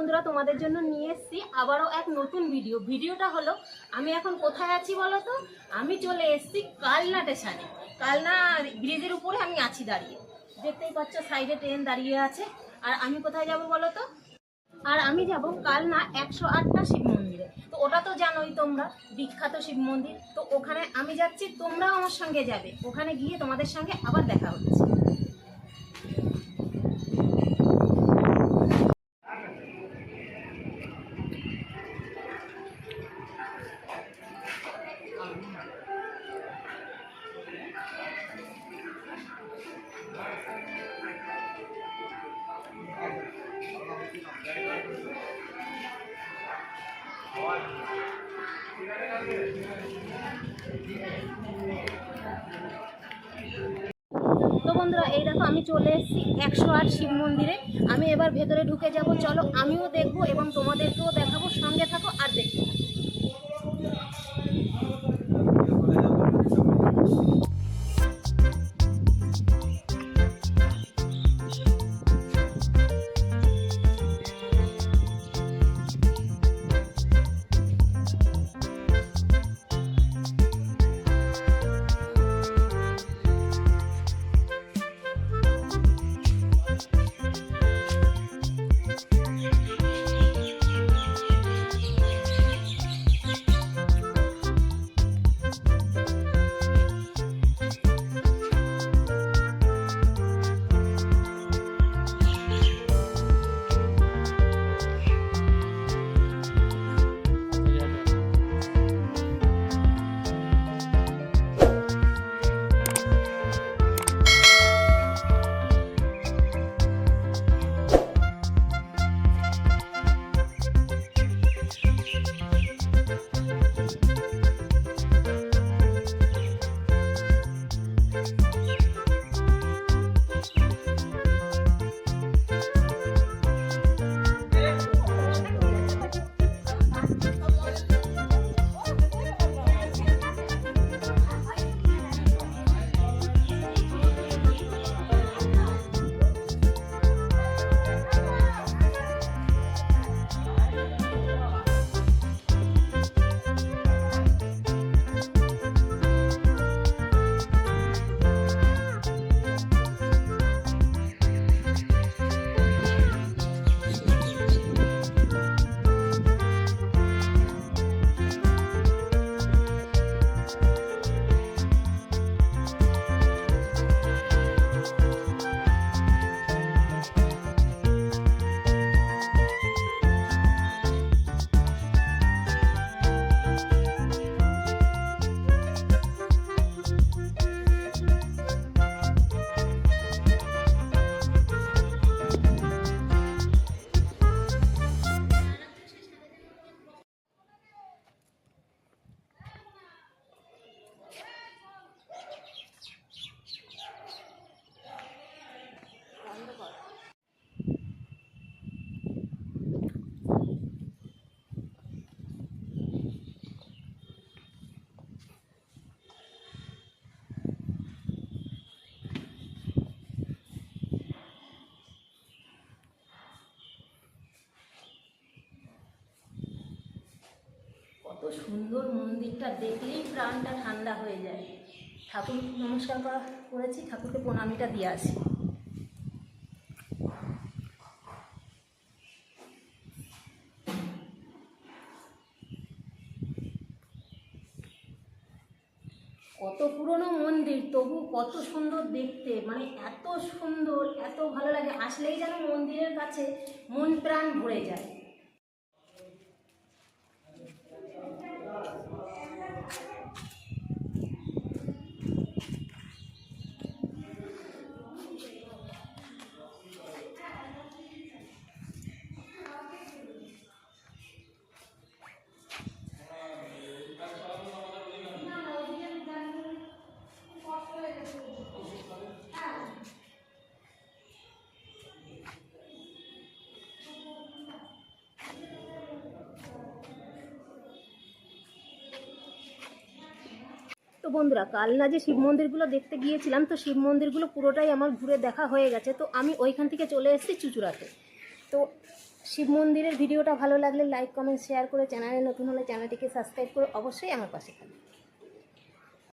বন্ধুরা, তোমাদের জন্য নিয়ে এসেছি আবারও এক নতুন ভিডিও ভিডিওটা হলো, আমি এখন কোথায় আছি বলো তো? আমি চলে এসছি কালনা স্টেশনে। কালনা ব্রিজের উপরে আমি আছি দাঁড়িয়ে। দেখতেই পাচ্ছ সাইডে ট্রেন দাঁড়িয়ে আছে। আর আমি কোথায় যাব বলো তো? আর আমি যাব কালনা একশো আটটা শিব মন্দিরে। তো ওটা তো জানোই তোমরা, বিখ্যাত শিব মন্দির। তো ওখানে আমি যাচ্ছি, তোমরাও আমার সঙ্গে যাবে। ওখানে গিয়ে তোমাদের সঙ্গে আবার দেখা হচ্ছে। তো বন্ধুরা, এই দেখো আমি চলে এসেছি একশো আট শিব মন্দিরে। আমি এবার ভেতরে ঢুকে যাব। চলো আমিও দেখব এবং তোমাদেরকেও দেখাবো। সঙ্গে থাকো আর দেখতে কত সুন্দর মন্দিরটা দেখলেই প্রাণটা ঠান্ডা হয়ে যায়। ঠাকুর নমস্কার করা করেছি, ঠাকুরকে প্রণামীটা দিয়ে আসি। কত পুরনো মন্দির, তবু কত সুন্দর দেখতে মানে এত সুন্দর, এত ভালো লাগে। আসলেই যেন মন্দিরের কাছে মন প্রাণ ভরে যায়। তো কাল না যে শিব মন্দিরগুলো দেখতে গিয়েছিলাম, তো শিব মন্দিরগুলো পুরোটাই আমার ঘুরে দেখা হয়ে গেছে। তো আমি ওইখান থেকে চলে এসেছি চুচুড়াতে। তো শিব মন্দিরের ভিডিওটা ভালো লাগলে লাইক কমেন্ট শেয়ার করে চ্যানেলে নতুন হলে চ্যানেলটিকে সাবস্ক্রাইব করে অবশ্যই আমার পাশে থাকবে।